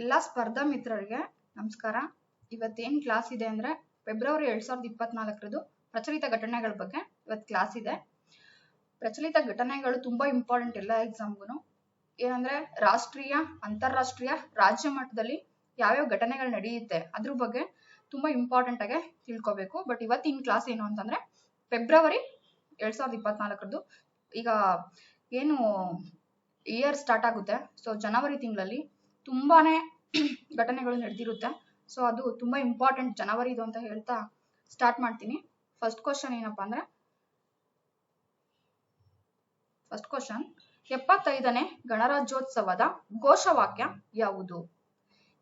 ಎಲ್ಲ ಸ್ಪರ್ಧಾ ಮಿತ್ರರಿಗೆ ನಮಸ್ಕಾರ. ಇವತ್ತೇನ್ ಕ್ಲಾಸ್ ಇದೆ ಅಂದ್ರೆ ಫೆಬ್ರವರಿ ಎರಡ್ ಸಾವಿರದ ಇಪ್ಪತ್ನಾಲ್ಕರದು ಪ್ರಚಲಿತ ಘಟನೆಗಳ ಬಗ್ಗೆ ಇವತ್ ಕ್ಲಾಸ್ ಇದೆ. ಪ್ರಚಲಿತ ಘಟನೆಗಳು ತುಂಬಾ ಇಂಪಾರ್ಟೆಂಟ್ ಎಲ್ಲ ಎಕ್ಸಾಮ್ಗೂ ಏನಂದ್ರೆ ರಾಷ್ಟ್ರೀಯ, ಅಂತಾರಾಷ್ಟ್ರೀಯ, ರಾಜ್ಯ ಮಟ್ಟದಲ್ಲಿ ಯಾವ್ಯಾವ ಘಟನೆಗಳು ನಡೆಯುತ್ತೆ ಅದ್ರ ಬಗ್ಗೆ ತುಂಬಾ ಇಂಪಾರ್ಟೆಂಟ್ ಆಗಿ ತಿಳ್ಕೊಬೇಕು. ಬಟ್ ಇವತ್ತಿನ ಕ್ಲಾಸ್ ಏನು ಅಂತಂದ್ರೆ ಫೆಬ್ರವರಿ ಎರಡ್ ಸಾವಿರದ ಇಪ್ಪತ್ನಾಲ್ಕರದು ಈಗ ಏನು ಇಯರ್ ಸ್ಟಾರ್ಟ್ ಆಗುತ್ತೆ. ಸೊ ಜನವರಿ ತಿಂಗಳಲ್ಲಿ ತುಂಬಾನೇ ಘಟನೆಗಳು ನಡೆದಿರುತ್ತೆ. ಸೊ ಅದು ತುಂಬಾ ಇಂಪಾರ್ಟೆಂಟ್ ಜನವರಿ ಇದು ಅಂತ ಹೇಳ್ತಾ ಸ್ಟಾರ್ಟ್ ಮಾಡ್ತೀನಿ. ಫಸ್ಟ್ ಕ್ವಶನ್ ಏನಪ್ಪಾ ಅಂದ್ರೆ ಫಸ್ಟ್ ಕ್ವಶನ್ ಎಪ್ಪತ್ತೈದನೇ ಗಣರಾಜ್ಯೋತ್ಸವದ ಘೋಷವಾಕ್ಯ ಯಾವುದು?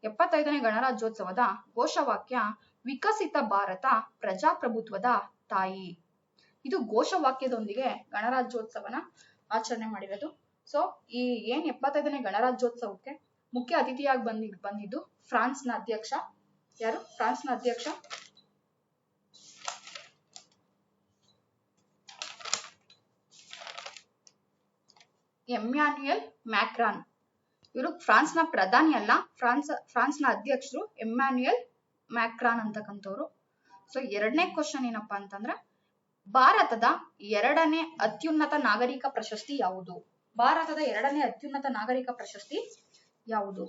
ಎಪ್ಪತ್ತೈದನೇ ಗಣರಾಜ್ಯೋತ್ಸವದ ಘೋಷವಾಕ್ಯ, ವಿಕಸಿತ ಭಾರತ ಪ್ರಜಾಪ್ರಭುತ್ವದ ತಾಯಿ. ಇದು ಘೋಷವಾಕ್ಯದೊಂದಿಗೆ ಗಣರಾಜ್ಯೋತ್ಸವನ ಆಚರಣೆ ಮಾಡಿರೋದು. ಸೊ ಈ ಏನ್ ಎಪ್ಪತ್ತೈದನೇ ಗಣರಾಜ್ಯೋತ್ಸವಕ್ಕೆ ಮುಖ್ಯ ಅತಿಥಿಯಾಗಿ ಬಂದಿ, ಬಂದಿದ್ದು ಫ್ರಾನ್ಸ್ನ ಅಧ್ಯಕ್ಷ. ಯಾರು? ಫ್ರಾನ್ಸ್ನ ಅಧ್ಯಕ್ಷ. Emmanuel Macron. ಇವರು ಫ್ರಾನ್ಸ್ನ ಪ್ರಧಾನಿ ಅಲ್ಲ. ಫ್ರಾನ್ಸ್, ಫ್ರಾನ್ಸ್ನ ಅಧ್ಯಕ್ಷರು ಎಮ್ಯಾನ್ಯುಯಲ್ ಮ್ಯಾಕ್ರಾನ್ ಅಂತಕ್ಕಂಥವ್ರು. ಸೊ ಎರಡನೇ ಕ್ವಶನ್ ಏನಪ್ಪಾ ಅಂತಂದ್ರೆ, ಭಾರತದ ಎರಡನೇ ಅತ್ಯುನ್ನತ ನಾಗರಿಕ ಪ್ರಶಸ್ತಿ ಯಾವುದು? ಭಾರತದ ಎರಡನೇ ಅತ್ಯುನ್ನತ ನಾಗರಿಕ ಪ್ರಶಸ್ತಿ ಯಾವುದು?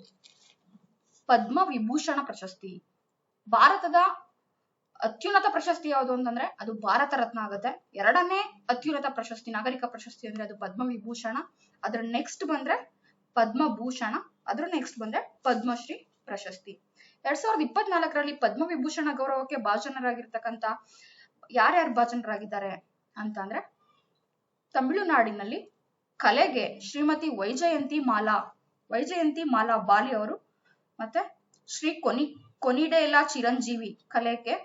ಪದ್ಮ ವಿಭೂಷಣ ಪ್ರಶಸ್ತಿ. ಭಾರತದ ಅತ್ಯುನ್ನತ ಪ್ರಶಸ್ತಿ ಯಾವುದು ಅಂತಂದ್ರೆ ಅದು ಭಾರತ ರತ್ನ ಆಗುತ್ತೆ. ಎರಡನೇ ಅತ್ಯುನ್ನತ ಪ್ರಶಸ್ತಿ, ನಾಗರಿಕ ಪ್ರಶಸ್ತಿ ಅಂದ್ರೆ ಅದು ಪದ್ಮ ವಿಭೂಷಣ. ಅದ್ರ ನೆಕ್ಸ್ಟ್ ಬಂದ್ರೆ ಪದ್ಮಭೂಷಣ ಅದ್ರ ನೆಕ್ಸ್ಟ್ ಬಂದ್ರೆ ಪದ್ಮಶ್ರೀ ಪ್ರಶಸ್ತಿ. ಎರಡ್ ಸಾವಿರದ ಇಪ್ಪತ್ನಾಲ್ಕರಲ್ಲಿ ಪದ್ಮ ವಿಭೂಷಣ ಗೌರವಕ್ಕೆ ಭಾಜನರಾಗಿರ್ತಕ್ಕಂತ ಯಾರ್ಯಾರು ಭಾಜನರಾಗಿದ್ದಾರೆ ಅಂತ ಅಂದ್ರೆ ತಮಿಳುನಾಡಿನಲ್ಲಿ ಕಲೆಗೆ ಶ್ರೀಮತಿ ವೈಜಯಂತಿ ಮಾಲಾ. ವೈಜಯಂತಿ ಮಾಲಾ ಬಾಲಿ ಅವರು ಮತ್ತೆ ಶ್ರೀ ಕೊನಿ, ಕೊನಿಡೆಲ ಚಿರಂಜೀವಿ ಕಲೆಗೆ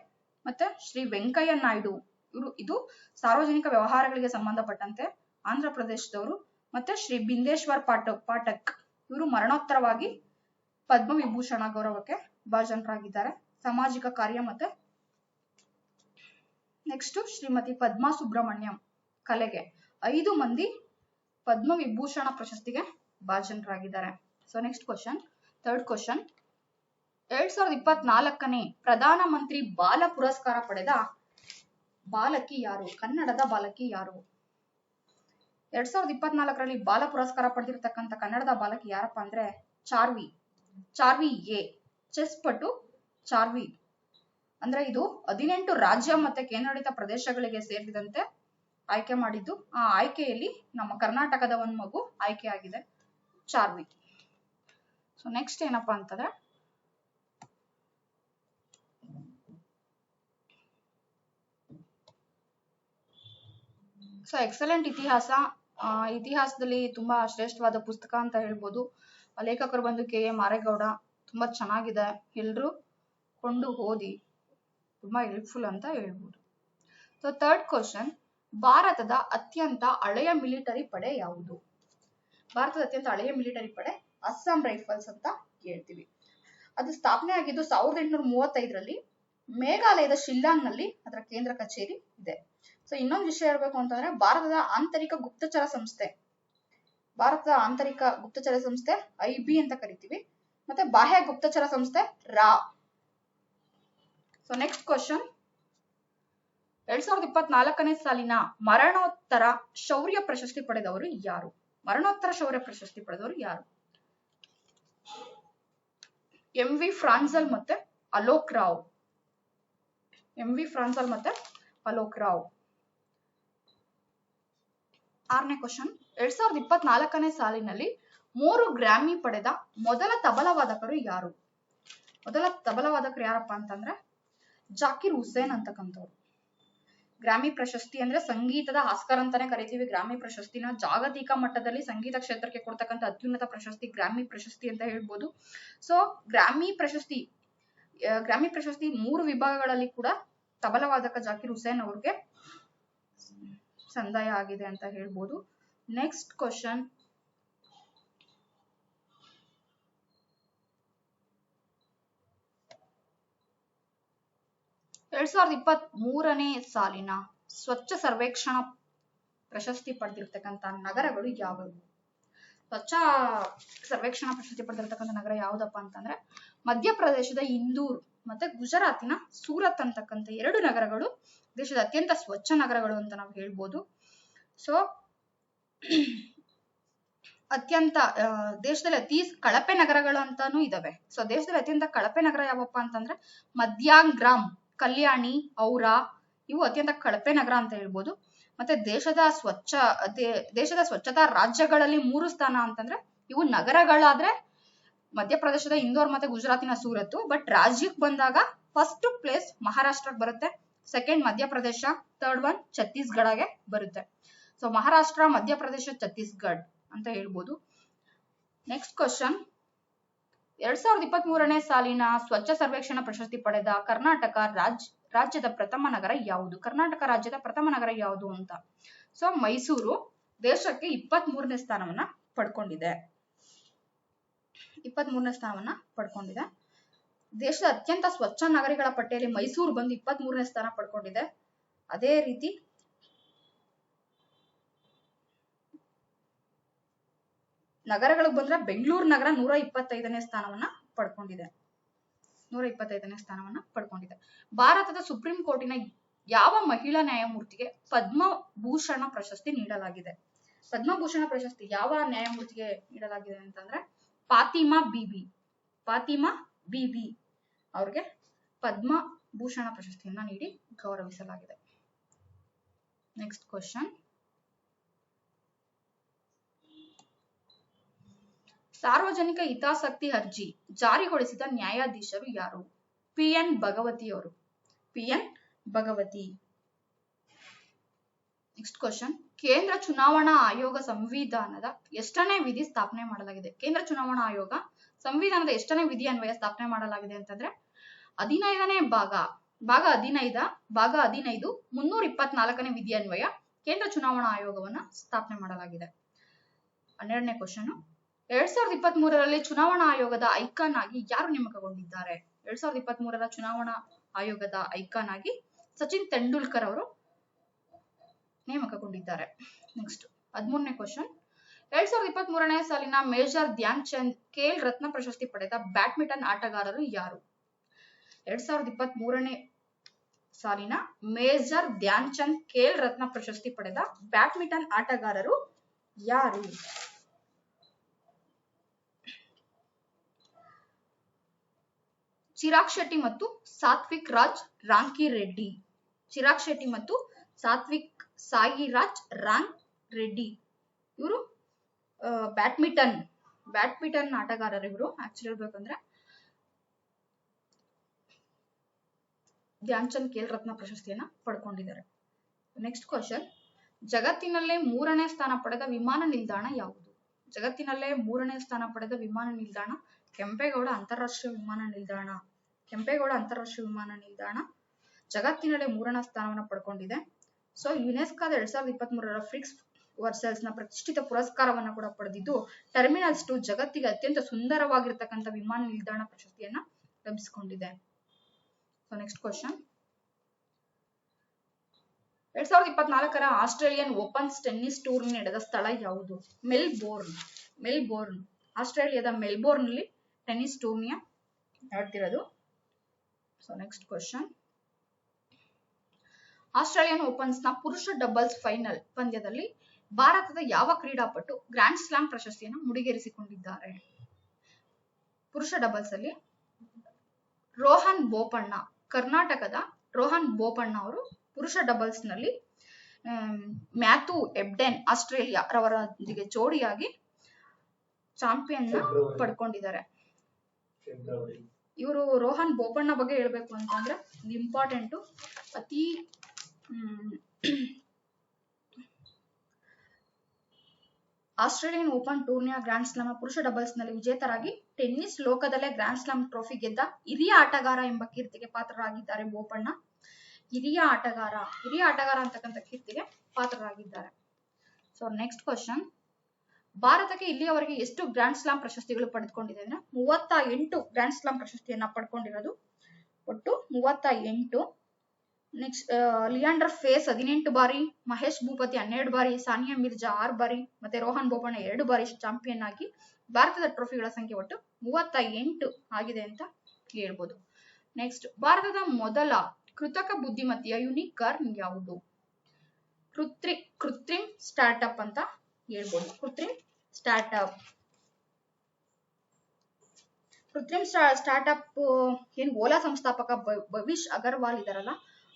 ಮತ್ತೆ ಶ್ರೀ ವೆಂಕಯ್ಯ ನಾಯ್ಡು ಇವರು ಇದು ಸಾರ್ವಜನಿಕ ವ್ಯವಹಾರಗಳಿಗೆ ಸಂಬಂಧಪಟ್ಟಂತೆ ಆಂಧ್ರ ಪ್ರದೇಶದವರು ಮತ್ತೆ ಶ್ರೀ ಬಿಂದೇಶ್ವರ್ ಪಾಠ, ಪಾಠಕ್ ಇವರು ಮರಣೋತ್ತರವಾಗಿ ಪದ್ಮವಿಭೂಷಣ ಗೌರವಕ್ಕೆ ಭಾಜನರಾಗಿದ್ದಾರೆ. ಸಾಮಾಜಿಕ ಕಾರ್ಯ ಮತ್ತೆ ನೆಕ್ಸ್ಟ್ ಶ್ರೀಮತಿ ಪದ್ಮಾ ಸುಬ್ರಹ್ಮಣ್ಯಂ ಕಲೆಗೆ ಐದು ಮಂದಿ ಪದ್ಮ ವಿಭೂಷಣ ಪ್ರಶಸ್ತಿಗೆ ಜನರಾಗಿದ್ದಾರೆ so next question third question ಎರಡ್ ಸಾವಿರದ ಇಪ್ಪತ್ನಾಲ್ಕನೇ ಪ್ರಧಾನ ಮಂತ್ರಿ ಬಾಲ ಪುರಸ್ಕಾರ ಪಡೆದ ಬಾಲಕಿ ಯಾರು? ಕನ್ನಡದ ಬಾಲಕಿ ಯಾರು? ಎರಡ್ ಸಾವಿರದ ಇಪ್ಪತ್ನಾಲ್ಕರಲ್ಲಿ ಬಾಲ ಪುರಸ್ಕಾರ ಪಡೆದಿರ್ತಕ್ಕಂಥ ಕನ್ನಡದ ಬಾಲಕಿ ಯಾರಪ್ಪ ಅಂದ್ರೆ ಚಾರ್ವಿ. ಚಾರ್ವಿ ಎ. ಚೆಸ್ ಪಟು ಚಾರ್ವಿ. ಅಂದ್ರೆ ಇದು ಹದಿನೆಂಟು ರಾಜ್ಯ ಮತ್ತೆ ಕೇಂದ್ರಾಡಳಿತ ಪ್ರದೇಶಗಳಿಗೆ ಸೇರಿದಂತೆ ಆಯ್ಕೆ ಮಾಡಿದ್ದು. ಆ ಆಯ್ಕೆಯಲ್ಲಿ ನಮ್ಮ ಕರ್ನಾಟಕದ ಒಂದು ಮಗು ಆಯ್ಕೆ ಆಗಿದೆ ಚಾರ್ವಿ ಸೊ ನೆಕ್ಸ್ಟ್ ಏನಪ್ಪಾ ಅಂತಂದ್ರೆ ಸೊ ಎಕ್ಸಲೆಂಟ್ ಇತಿಹಾಸ. ಇತಿಹಾಸದಲ್ಲಿ ತುಂಬಾ ಶ್ರೇಷ್ಠವಾದ ಪುಸ್ತಕ ಅಂತ ಹೇಳ್ಬೋದು. ಲೇಖಕರು ಬಂದು ಕೆ. ಎ. ಮಾರೇಗೌಡ, ತುಂಬಾ ಚೆನ್ನಾಗಿದೆ. ಎಲ್ರು ಕೊಂಡು ಓದಿ ತುಂಬಾ ಹೆಲ್ಪ್ಫುಲ್ ಅಂತ ಹೇಳ್ಬೋದು. ಸೊ ಥರ್ಡ್ ಕ್ವಶನ್ ಭಾರತದ ಅತ್ಯಂತ ಹಳೆಯ ಮಿಲಿಟರಿ ಪಡೆ ಯಾವುದು? ಭಾರತದ ಅತ್ಯಂತ ಹಳೆಯ ಮಿಲಿಟರಿ ಪಡೆ ಅಸ್ಸಾಂ ರೈಫಲ್ಸ್ ಅಂತ ಹೇಳ್ತೀವಿ ಅದು ಸ್ಥಾಪನೆ ಆಗಿದ್ದು ಸಾವಿರದ ಎಂಟುನೂರ ಮೂವತ್ತೈದರಲ್ಲಿ ಮೇಘಾಲಯದ ಶಿಲ್ಲಾಂಗ್ನಲ್ಲಿ ಅದರ ಕೇಂದ್ರ ಕಚೇರಿ ಇದೆ. ಸೊ ಇನ್ನೊಂದು ವಿಷಯ ಹೇಳ್ಬೇಕು ಅಂತಂದ್ರೆ ಭಾರತದ ಆಂತರಿಕ ಗುಪ್ತಚರ ಸಂಸ್ಥೆ. ಭಾರತದ ಆಂತರಿಕ ಗುಪ್ತಚರ ಸಂಸ್ಥೆ ಐ ಬಿ ಅಂತ ಕರಿತೀವಿ. ಮತ್ತೆ ಬಾಹ್ಯ ಗುಪ್ತಚರ ಸಂಸ್ಥೆ ರಾ. ಸೊ ನೆಕ್ಸ್ಟ್ ಕ್ವಶನ್ ಎರಡ್ ಸಾವಿರದ ಇಪ್ಪತ್ನಾಲ್ಕನೇ ಸಾಲಿನ ಮರಣೋತ್ತರ ಶೌರ್ಯ ಪ್ರಶಸ್ತಿ ಪಡೆದವರು ಯಾರು? ಮರಣೋತ್ತರ ಶೌರ್ಯ ಪ್ರಶಸ್ತಿ ಪಡೆದವರು ಯಾರು? ಎಂ ವಿ ಫ್ರಾನ್ಸಲ್ ಮತ್ತೆ ಅಲೋಕ್ ರಾವ್. ಎಂ ವಿ ಫ್ರಾನ್ಸಲ್ ಮತ್ತೆ ಅಲೋಕ್ ರಾವ್. ಆರನೇ ಕ್ವಶನ್. ಎರಡ್ ಸಾವಿರದ ಇಪ್ಪತ್ನಾಲ್ಕನೇ ಸಾಲಿನಲ್ಲಿ ಮೂರು ಗ್ರಾಮಿ ಪಡೆದ ಮೊದಲ ತಬಲವಾದಕರು ಯಾರು? ಮೊದಲ ತಬಲವಾದಕರು ಯಾರಪ್ಪ ಅಂತಂದ್ರೆ ಜಾಕಿರ್ ಹುಸೇನ್ ಅಂತಕ್ಕಂಥವ್ರು ಗ್ರಾಮಿ ಪ್ರಶಸ್ತಿ ಅಂದ್ರೆ ಸಂಗೀತದ ಆಸ್ಕರ್ ಅಂತಾನೆ ಕರಿತೀವಿ. ಗ್ರಾಮಿ ಪ್ರಶಸ್ತಿನ ಜಾಗತಿಕ ಮಟ್ಟದಲ್ಲಿ ಸಂಗೀತ ಕ್ಷೇತ್ರಕ್ಕೆ ಕೊಡ್ತಕ್ಕಂಥ ಅತ್ಯುನ್ನತ ಪ್ರಶಸ್ತಿ ಗ್ರಾಮಿ ಪ್ರಶಸ್ತಿ ಅಂತ ಹೇಳ್ಬೋದು. ಸೊ ಗ್ರಾಮಿ ಪ್ರಶಸ್ತಿ ಗ್ರಾಮಿ ಪ್ರಶಸ್ತಿ ಮೂರು ವಿಭಾಗಗಳಲ್ಲಿ ಕೂಡ ತಬಲವಾದಕ ಜಾಕಿರ್ ಹುಸೇನ್ ಅವ್ರಿಗೆ ಸಂದಾಯ ಆಗಿದೆ ಅಂತ ಹೇಳ್ಬೋದು. ನೆಕ್ಸ್ಟ್ ಕ್ವಶನ್ ಎರಡ್ ಸಾವಿರದ ಇಪ್ಪತ್ತ್ ಮೂರನೇ ಸಾಲಿನ ಸ್ವಚ್ಛ ಸರ್ವೇಕ್ಷಣ ಪ್ರಶಸ್ತಿ ಪಡೆದಿರ್ತಕ್ಕಂಥ ನಗರಗಳು ಯಾವುವು ಸ್ವಚ್ಛ ಸರ್ವೇಕ್ಷಣ ಪ್ರಶಸ್ತಿ ಪಡೆದಿರ್ತಕ್ಕಂಥ ನಗರ ಯಾವುದಪ್ಪ ಅಂತಂದ್ರೆ ಮಧ್ಯಪ್ರದೇಶದ ಇಂದೂರ್ ಮತ್ತೆ ಗುಜರಾತಿನ ಸೂರತ್ ಅಂತಕ್ಕಂಥ ಎರಡು ನಗರಗಳು ದೇಶದ ಅತ್ಯಂತ ಸ್ವಚ್ಛ ನಗರಗಳು ಅಂತ ನಾವು ಹೇಳ್ಬೋದು. ಸೊ ಅತ್ಯಂತ ದೇಶದಲ್ಲಿ ಅತಿ ಕಳಪೆ ನಗರಗಳು ಅಂತಾನೂ ಇದಾವೆ. ಸೊ ದೇಶದಲ್ಲಿ ಅತ್ಯಂತ ಕಳಪೆ ನಗರ ಯಾವಪ್ಪ ಅಂತಂದ್ರೆ ಮಧ್ಯಾಂಗ್ರಾಮ್. ಕಲ್ಯಾಣಿ, ಔರಾ ಇವು ಅತ್ಯಂತ ಕಳಪೆ ನಗರ ಅಂತ ಹೇಳ್ಬೋದು. ಮತ್ತೆ ದೇಶದ ಸ್ವಚ್ಛ ದೇಶದ ಸ್ವಚ್ಛತಾ ರಾಜ್ಯಗಳಲ್ಲಿ ಮೂರು ಸ್ಥಾನ ಅಂತಂದ್ರೆ ಇವು ನಗರಗಳಾದ್ರೆ ಮಧ್ಯಪ್ರದೇಶದ ಇಂದೋರ್ ಮತ್ತೆ ಗುಜರಾತಿನ ಸೂರತ್ತು. ಬಟ್ ರಾಜ್ಯಕ್ಕೆ ಬಂದಾಗ ಫಸ್ಟ್ ಪ್ಲೇಸ್ ಮಹಾರಾಷ್ಟ್ರಕ್ಕೆ ಬರುತ್ತೆ ಸೆಕೆಂಡ್ ಮಧ್ಯಪ್ರದೇಶ ಥರ್ಡ್ ಒನ್ ಛತ್ತೀಸ್ಗಢಗೆ ಬರುತ್ತೆ. ಸೊ ಮಹಾರಾಷ್ಟ್ರ, ಮಧ್ಯಪ್ರದೇಶ, ಛತ್ತೀಸ್ಗಢ್ ಅಂತ ಹೇಳ್ಬೋದು. ನೆಕ್ಸ್ಟ್ ಕ್ವಶನ್ ಎರಡ್ ಸಾವಿರದ ಇಪ್ಪತ್ತ್ ಮೂರನೇ ಸಾಲಿನ ಸ್ವಚ್ಛ ಸರ್ವೇಕ್ಷಣ ಪ್ರಶಸ್ತಿ ಪಡೆದ ಕರ್ನಾಟಕ ರಾಜ್, ರಾಜ್ಯದ ಪ್ರಥಮ ನಗರ ಯಾವುದು? ಕರ್ನಾಟಕ ರಾಜ್ಯದ ಪ್ರಥಮ ನಗರ ಯಾವುದು ಅಂತ. ಸೊ ಮೈಸೂರು ದೇಶಕ್ಕೆ ಇಪ್ಪತ್ತ್ ಮೂರನೇ ಸ್ಥಾನವನ್ನ ಪಡ್ಕೊಂಡಿದೆ. ಇಪ್ಪತ್ತ್ ಮೂರನೇ ಸ್ಥಾನವನ್ನ ಪಡ್ಕೊಂಡಿದೆ. ದೇಶದ ಅತ್ಯಂತ ಸ್ವಚ್ಛ ನಗರಿಗಳ ಪಟ್ಟಿಯಲ್ಲಿ ಮೈಸೂರು ಬಂದು ಇಪ್ಪತ್ತ್ ಮೂರನೇ ಸ್ಥಾನ ಪಡ್ಕೊಂಡಿದೆ. ಅದೇ ರೀತಿ ನಗರಗಳಿಗೆ ಬಂದ್ರೆ ಬೆಂಗಳೂರು ನಗರ ನೂರ ಇಪ್ಪತ್ತೈದನೇ ಸ್ಥಾನವನ್ನ ಪಡ್ಕೊಂಡಿದೆ. ನೂರ ಇಪ್ಪತ್ತೈದನೇ ಸ್ಥಾನವನ್ನ ಪಡ್ಕೊಂಡಿದೆ. ಭಾರತದ ಸುಪ್ರೀಂ ಕೋರ್ಟಿನ ಯಾವ ಮಹಿಳಾ ನ್ಯಾಯಮೂರ್ತಿಗೆ ಪದ್ಮಭೂಷಣ ಪ್ರಶಸ್ತಿ ನೀಡಲಾಗಿದೆ? ಪದ್ಮಭೂಷಣ ಪ್ರಶಸ್ತಿ ಯಾವ ನ್ಯಾಯಮೂರ್ತಿಗೆ ನೀಡಲಾಗಿದೆ ಅಂತಂದ್ರೆ ಫಾತಿಮಾ ಬಿಬಿ. ಫಾತಿಮಾ ಬಿಬಿ ಅವ್ರಿಗೆ ಪದ್ಮಭೂಷಣ ಪ್ರಶಸ್ತಿಯನ್ನ ನೀಡಿ ಗೌರವಿಸಲಾಗಿದೆ. ನೆಕ್ಸ್ಟ್ ಕ್ವಶನ್ ಸಾರ್ವಜನಿಕ ಹಿತಾಸಕ್ತಿ ಅರ್ಜಿ ಜಾರಿಗೊಳಿಸಿದ ನ್ಯಾಯಾಧೀಶರು ಯಾರು? ಪಿ ಎನ್ ಭಗವತಿ ಅವರು. P N Bhagwati. Next question ಕೇಂದ್ರ ಚುನಾವಣಾ ಆಯೋಗ ಸಂವಿಧಾನದ ಎಷ್ಟನೇ ವಿಧಿ ಸ್ಥಾಪನೆ ಮಾಡಲಾಗಿದೆ? ಕೇಂದ್ರ ಚುನಾವಣಾ ಆಯೋಗ ಸಂವಿಧಾನದ ಎಷ್ಟನೇ ವಿಧಿ ಅನ್ವಯ ಸ್ಥಾಪನೆ ಮಾಡಲಾಗಿದೆ ಅಂತಂದ್ರೆ ಹದಿನೈದನೇ ಭಾಗ ಭಾಗ ಹದಿನೈದ, ಭಾಗ ಹದಿನೈದು, ಮುನ್ನೂರ ಇಪ್ಪತ್ನಾಲ್ಕನೇ ವಿಧಿ ಅನ್ವಯ ಕೇಂದ್ರ ಚುನಾವಣಾ ಆಯೋಗವನ್ನ ಸ್ಥಾಪನೆ ಮಾಡಲಾಗಿದೆ. ಹನ್ನೆರಡನೇ ಕ್ವಶನ್ ಎರಡ್ ಸಾವಿರದ ಇಪ್ಪತ್ತ್ ಮೂರರಲ್ಲಿ ಚುನಾವಣಾ ಆಯೋಗದ ಐಕಾನ್ ಆಗಿ ಯಾರು ನೇಮಕಗೊಂಡಿದ್ದಾರೆ? ಎರಡ್ ಸಾವಿರದ ಇಪ್ಪತ್ತ್ ಮೂರರ ಚುನಾವಣಾ ಆಯೋಗದ ಐಕಾನ್ ಆಗಿ ಸಚಿನ್ ತೆಂಡೂಲ್ಕರ್ ಅವರು ನೇಮಕಗೊಂಡಿದ್ದಾರೆ. ನೆಕ್ಸ್ಟ್ ಹದಿಮೂರನೇ ಕ್ವಶನ್ ಎರಡ್ ಸಾವಿರದ ಇಪ್ಪತ್ತ್ ಮೂರನೇ ಸಾಲಿನ ಮೇಜರ್ ಧ್ಯಾನ್ ಚಂದ್ ಖೇಲ್ ರತ್ನ ಪ್ರಶಸ್ತಿ ಪಡೆದ ಬ್ಯಾಡ್ಮಿಂಟನ್ ಆಟಗಾರರು ಯಾರು? ಎರಡ್ ಸಾವಿರದ ಇಪ್ಪತ್ತ್ ಮೂರನೇ ಸಾಲಿನ ಮೇಜರ್ ಧ್ಯಾನ್ ಚಂದ್ ಖೇಲ್ ರತ್ನ ಪ್ರಶಸ್ತಿ ಪಡೆದ ಬ್ಯಾಡ್ಮಿಂಟನ್ ಆಟಗಾರರು ಯಾರು? ಚಿರಾಗ್ ಶೆಟ್ಟಿ ಮತ್ತು ಸಾತ್ವಿಕ್ ರಾಜ್ ರಾಂಕಿ ರೆಡ್ಡಿ. ಚಿರಾಗ್ ಶೆಟ್ಟಿ ಮತ್ತು ಸಾತ್ವಿಕ್ ಸಾಯಿ ರಾಜ್ ರಾಂಕ್ ರೆಡ್ಡಿ. ಇವರು ಬ್ಯಾಡ್ಮಿಂಟನ್ ಬ್ಯಾಡ್ಮಿಂಟನ್ ಆಟಗಾರರು ಇವರು. ಆಕ್ಚುಲಿ ಹೇಳ್ಬೇಕಂದ್ರೆ ಧ್ಯಾನ್ ಚಂದ್ ಖೇಲ್ ರತ್ನ ಪ್ರಶಸ್ತಿಯನ್ನ ಪಡ್ಕೊಂಡಿದ್ದಾರೆ. ನೆಕ್ಸ್ಟ್ ಕ್ವಶನ್ ಜಗತ್ತಿನಲ್ಲೇ ಮೂರನೇ ಸ್ಥಾನ ಪಡೆದ ವಿಮಾನ ನಿಲ್ದಾಣ ಯಾವುದು? ಜಗತ್ತಿನಲ್ಲೇ ಮೂರನೇ ಸ್ಥಾನ ಪಡೆದ ವಿಮಾನ ನಿಲ್ದಾಣ ಕೆಂಪೇಗೌಡ ಅಂತಾರಾಷ್ಟ್ರೀಯ ವಿಮಾನ ನಿಲ್ದಾಣ. ಕೆಂಪೇಗೌಡ ಅಂತಾರಾಷ್ಟ್ರೀಯ ವಿಮಾನ ನಿಲ್ದಾಣ ಜಗತ್ತಿನಲ್ಲೇ ಮೂರನೇ ಸ್ಥಾನವನ್ನು ಪಡ್ಕೊಂಡಿದೆ. ಸೊ, ಯುನೆಸ್ಕಾದ ಎರಡ್ ಸಾವಿರದ ಇಪ್ಪತ್ತ್ ಮೂರರ ಫ್ರಿಕ್ಸ್ ವರ್ಸಲ್ಸ್ನ ಪ್ರತಿಷ್ಠಿತ ಪುರಸ್ಕಾರವನ್ನ ಕೂಡ ಪಡೆದಿದ್ದು, ಟರ್ಮಿನಲ್ಸ್ ಟು ಜಗತ್ತಿಗೆ ಅತ್ಯಂತ ಸುಂದರವಾಗಿರ್ತಕ್ಕಂಥ ವಿಮಾನ ನಿಲ್ದಾಣ ಪ್ರಶಸ್ತಿಯನ್ನ ಲಭಿಸಿಕೊಂಡಿದೆ. ಸೊ ನೆಕ್ಸ್ಟ್ ಕ್ವಶನ್ ಎರಡ್ ಸಾವಿರದ ಇಪ್ಪತ್ನಾಲ್ಕರ ಆಸ್ಟ್ರೇಲಿಯನ್ ಓಪನ್ ಟೆನ್ನಿಸ್ ಟೂರ್ ನಡೆದ ಸ್ಥಳ ಯಾವುದು? Melbourne Melbourne. ಆಸ್ಟ್ರೇಲಿಯಾದ ಮೆಲ್ಬೋರ್ನ್ನಲ್ಲಿ ಟೆನ್ನಿಸ್ ಟೂರ್ನಿಯ ನಡೆದಿರೋದು ಸೊ ನೆಕ್ಸ್ಟ್ ಕ್ವಶನ್ ಆಸ್ಟ್ರೇಲಿಯನ್ ಓಪನ್ಸ್ನ ಪುರುಷ ಡಬಲ್ಸ್ ಫೈನಲ್ ಪಂದ್ಯದಲ್ಲಿ ಭಾರತದ ಯಾವ ಕ್ರೀಡಾಪಟು ಗ್ರ್ಯಾಂಡ್ ಸ್ಲಾಮ್ ಪ್ರಶಸ್ತಿಯನ್ನು ಮುಡಿಗೇರಿಸಿಕೊಂಡಿದ್ದಾರೆ? ಪುರುಷ ಡಬಲ್ಸ್ ಅಲ್ಲಿ ರೋಹನ್ ಬೋಪಣ್ಣ ಕರ್ನಾಟಕದ ರೋಹನ್ ಬೋಪಣ್ಣ ಅವರು ಪುರುಷ ಡಬಲ್ಸ್ನಲ್ಲಿ ಮ್ಯಾಥು ಎಬ್ಡೆನ್ ಆಸ್ಟ್ರೇಲಿಯಾ ರವರೊಂದಿಗೆ ಜೋಡಿಯಾಗಿ ಚಾಂಪಿಯನ್ ಪಡ್ಕೊಂಡಿದ್ದಾರೆ. ಇವರು ರೋಹನ್ ಬೋಪಣ್ಣ ಬಗ್ಗೆ ಹೇಳ್ಬೇಕು ಅಂತಂದ್ರೆ ಇಂಪಾರ್ಟೆಂಟು ಅತಿ ಆಸ್ಟ್ರೇಲಿಯನ್ ಓಪನ್ ಟೂರ್ನಿಯ ಗ್ರ್ಯಾಂಡ್ ಸ್ಲಾಮ್ ಪುರುಷ ಡಬಲ್ಸ್ನಲ್ಲಿ ವಿಜೇತರಾಗಿ ಟೆನ್ನಿಸ್ ಲೋಕದಲ್ಲೇ ಗ್ರ್ಯಾಂಡ್ ಸ್ಲಾಮ್ ಟ್ರೋಫಿ ಗೆದ್ದ ಹಿರಿಯ ಆಟಗಾರ ಎಂಬ ಕೀರ್ತಿಗೆ ಪಾತ್ರರಾಗಿದ್ದಾರೆ ಬೋಪಣ್ಣ. ಹಿರಿಯ ಆಟಗಾರ ಹಿರಿಯ ಆಟಗಾರ ಅಂತಕ್ಕಂಥ ಕೀರ್ತಿಗೆ ಪಾತ್ರರಾಗಿದ್ದಾರೆ. ಸೊ ನೆಕ್ಸ್ಟ್ ಕ್ವಶನ್ ಭಾರತಕ್ಕೆ ಇಲ್ಲಿಯವರೆಗೆ ಎಷ್ಟು ಗ್ರ್ಯಾಂಡ್ ಸ್ಲಾಮ್ ಪ್ರಶಸ್ತಿಗಳು ಪಡೆದುಕೊಂಡಿದೆ ಅಂದ್ರೆ ಮೂವತ್ತ ಎಂಟು ಗ್ರ್ಯಾಂಡ್ ಸ್ಲಾಮ್ ಪ್ರಶಸ್ತಿಯನ್ನ ಪಡ್ಕೊಂಡಿರೋದು. ಒಟ್ಟು ಮೂವತ್ತ ಎಂಟು ನೆಕ್ಸ್ಟ್ ಲಿಯಾಂಡರ್ ಫೇಸ್ ಹದಿನೆಂಟು ಬಾರಿ, ಮಹೇಶ್ ಭೂಪತಿ ಹನ್ನೆರಡು ಬಾರಿ, ಸಾನಿಯಾ ಮಿರ್ಜಾ ಆರು ಬಾರಿ, ಮತ್ತೆ ರೋಹನ್ ಬೋಪಣ್ಣ ಎರಡು ಬಾರಿ ಚಾಂಪಿಯನ್ ಆಗಿ ಭಾರತದ ಟ್ರೋಫಿಗಳ ಸಂಖ್ಯೆ ಒಟ್ಟು ಮೂವತ್ತ ಎಂಟು ಆಗಿದೆ ಅಂತ ಹೇಳ್ಬೋದು. ನೆಕ್ಸ್ಟ್ ಭಾರತದ ಮೊದಲ ಕೃತಕ ಬುದ್ಧಿಮತ್ತೆಯ ಯುನಿಕಾರ್ನ್ ಯಾವುದು? ಕೃತ್ರಿ, ಕೃತ್ರಿಮ್ ಸ್ಟಾರ್ಟ್ಅಪ್ ಅಂತ ಹೇಳ್ಬೋದು. ಕೃತ್ರಿಮ್ ಸ್ಟಾರ್ಟ್ಅಪ್ ಕೃತ್ರಿಮ್ ಸ್ಟಾರ್ಟ್ಅಪ್ ಏನ್ ಓಲಾ ಸಂಸ್ಥಾಪಕ ಭವಿಷ್ ಅಗರ್ವಾಲ್ ಇದಾರಲ್ಲ,